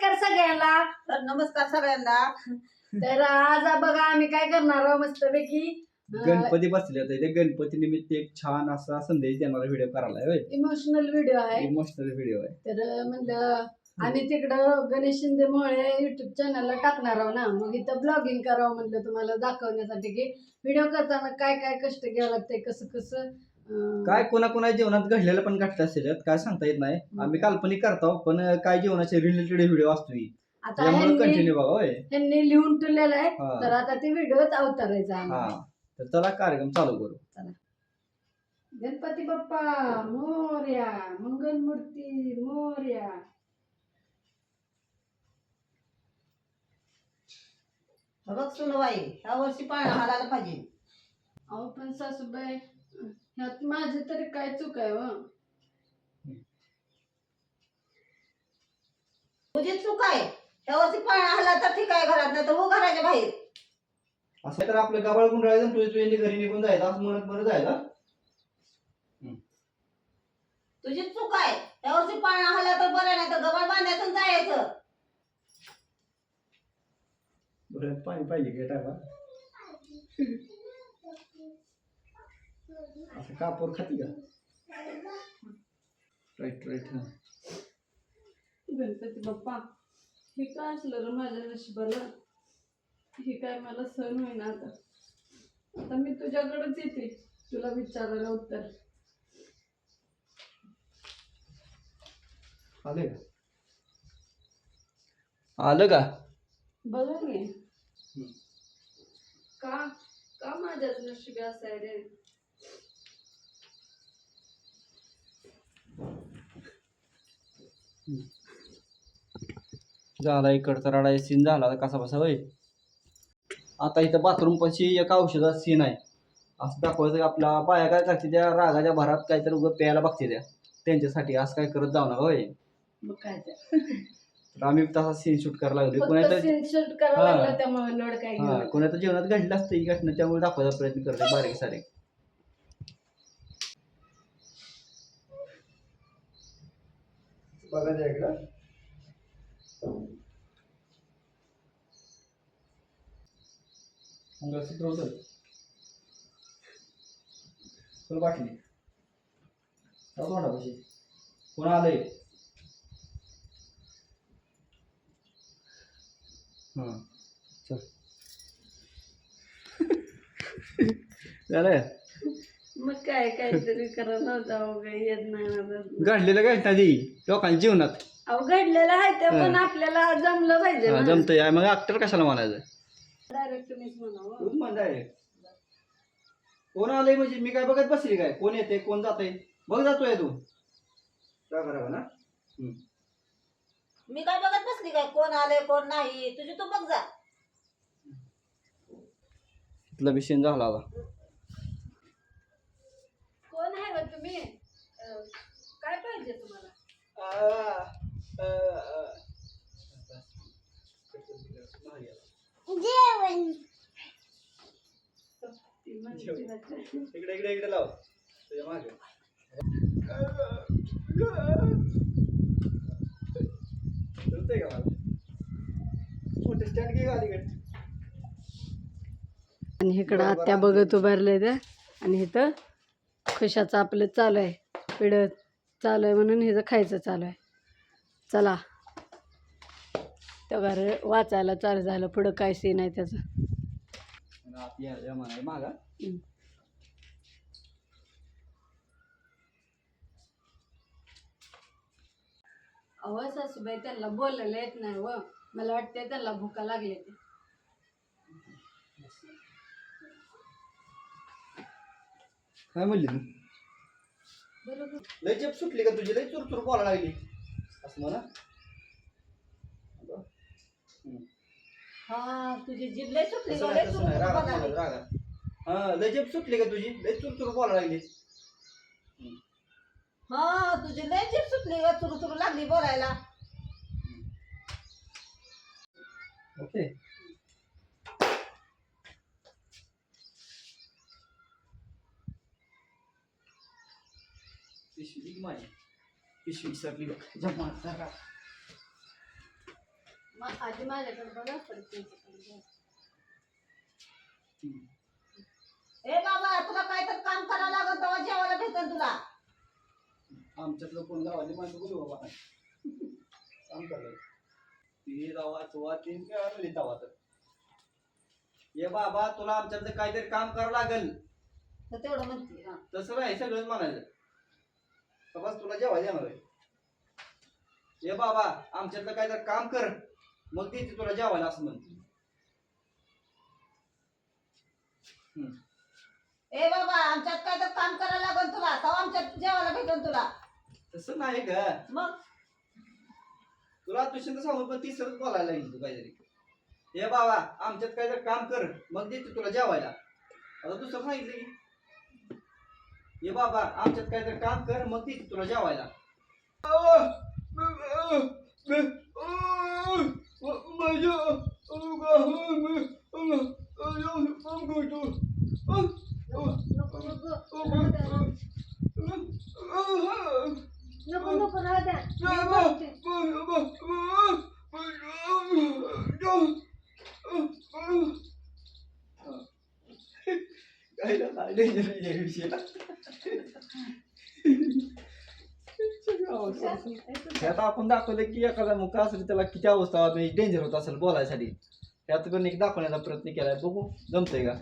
नमस्कार सगळ्यांना. तर नमस्कार सगळ्यांना. तर आज बघा आम्ही काय करणार आहोत मस्तपैकी? गणपती बसले होते. ते गणपती निमित्त एक छान असा संदेश देणारा व्हिडिओ करायला इमोशनल व्हिडिओ आहे. इमोशनल व्हिडिओ आहे. तर म्हणलं आम्ही तिकडं गणेश शिंदे मोळे युट्यूब चॅनलला टाकणार आहोत ना. मग इथं ब्लॉगिंग करावं म्हणलं तुम्हाला दाखवण्यासाठी की व्हिडिओ करताना काय काय कष्ट घ्यावं लागतंय कसं कसं काय कोणा कोणा जीवनात घडलेलं पण घडलं असेल काय सांगता येत नाही. आम्ही काल्पनिक करतो पण काय जीवनाचे रिलेटेड व्हिडिओ असतो. आता त्यामुळे कंटिन्यू बघा होय. ह्यांनी लिहून ठेवलेलं आहे हा. तर आता ते व्हिडिओच अवतारायचा हा. आम्हाला. तर चला कार्यक्रम चालू करू. गणपती बाप्पा मोर्या मंगलमूर्ती मोर्या. बघ सुनबाई ह्या वर्षी पाळणा हालायला पाहिजे. अहो पण सासूबाई ह्यात माझी तरी काय चूक आहे हो? तुझी चूक आहे. ह्या वर्षी पाळणा हल्ला तर ठीक आहे घरात नाही तर हो घराच्या बाहेर. असं तर आपलं गबाळ गुंडाळायचं तुझ्या तुझ्या घरी निघून जायचं असं म्हणत बरं जायचं. तुझी चूक आहे. ह्या वर्षी पाळणा हल्ला तर बरं नाही तर गबाळ बांधायचं आणि जायचं. बरं पाणी पाहिजे का टाका. असं कापूर खाती का? राईट राईट हा. गणपती बाप्पा हे काय असलं रे माझ्या नशिबाला? हे काय मला सण होईना आता. आता मी तुझ्याकडेच येते. तुला विचारायला उत्तर. आले का? आलं का? बघा मी का? का माझ्याच नशिबी असं आहे रे झाला इकडचा रडा सीन झाला कसा बसा होय? आता इथं बाथरूम पाशी एक औषधाचा सीन आहे. असं दाखवायचं की आपल्या बाया काय करते त्या रागाच्या भरात काहीतरी उगं प्यायला बघते त्या. त्यांच्यासाठी असं काय करत जाऊ नका होय. मग काय ते तर आम्ही तसा सीन शूट करायला लागलो फक्त कोणाचं सीन शूट करावं हा. लागलं त्यामुळे लोड काय हा. घेऊ. कोणाचं जीवनात घडलं असतं ही घटना त्यामुळे दाखवायचा प्रयत्न करते बारीक सारे बघा त्या इकडं. मंगळसूत्र होतं. फुल बाटली जाऊ म्हणा कशी कोण आलंय? हां. चल. झालं? मग काय काहीतरी करायला वगैरे येत नाही ना घडलेलं घटना ती लोकांच्या जीवनात. अहो घडलेलं आहे ते पण हा. आपल्याला जमलं पाहिजे हा, ना. जमतंय. मग ऍक्टर कशाला म्हणायचं? डायरेक्ट तुम्हीच म्हणावं direct. कोण आलंय म्हणजे? मी काय बघत बसली काय? कोण येते कोण जाते बघ जातोय तू. रागा रागा ना हम्म. मी काय बघत बसली काय? कोण आले कोण नाही? तुझी तू बघ जा. इथला विषय झाला आता कोण आहे बा तुम्ही अं, काय पाहिजे तुम्हाला ती म्हणते ना काय. इकडे इकडे इकडे लाव. तुझ्या मागे. जमतंय का मला मोठे स्टँड घे गाडीकडे. आणि इकडं आत्या बघत उभारले त्या. आणि इथं खुशाचं आपलं चालू आहे. पिढ चालू आहे म्हणून हिचं खायचं चालू आहे. चला. त्या घर वाचायला चालू झालं पुढं काय सीन आहे त्याचं? मागा. अहो सासूबाई त्यांना बोलायला येत नाही व मला वाटते त्यांना भुका लागले ते काय म्हणली तू? बरोबर. लय चेप सुटली का तुझी? लय चुरचुर बोलायला लागली. असं. हा तुझी जीभ लय सुटली गं, लय सुटली बघायला. हा लय का तुझी. लय चुरचुर बोलायला लागली. हा तुझी लय जीभ सुटली ग चुरू चुरू लागली बोलायला. ओके. पिशवी माझी पिशवी सरली बघ जमा मा- आधी माझ्याकडे बघा. ए बाबा तुला काय तर काम करावं लागल तेव्हा जेवायला तुला. आमच्यातलं कोण माणसं बाबा? काम करलं ती रवा चोवा तीन काय आणली तवा तर. ये बाबा तुला आमच्यातलं काहीतरी काम करावं लागेल. तर तेवढं म्हणते हा. तसं नाही सगळंच म्हणायचं. तपास तुला जेवायला येणार आहे. ये बाबा आमच्यातलं काहीतरी काम कर. मग देते तुला जेवायला असं म्हणते. ए बाबा आमच्यात काय तर काम करायला लागल तुला. तेव्हा आमच्यात जेवायला भेटेल तुला. तसं नाही ग. मग? तुला दुसऱ्यांदा सांगून पण तिसरंच बोलायला लागेल तू काहीतरी. हे बाबा आमच्यात काहीतरी काम कर. मग देते तुला जेवायला. आता दुसरं सांगितलं की ये बाबा आमच्यात काहीतरी काम कर मग ती तुला जेवायला नको नको राहू द्या. नको नको काय danger आहे या विषयाला. त्यात आपण दाखवलं की एखादा मुख असेल त्याला किती अवस्था डेंजर होत असेल बोलायसाठी. त्यात पण एक दाखवण्याचा प्रयत्न केलाय. बघू जमतंय का?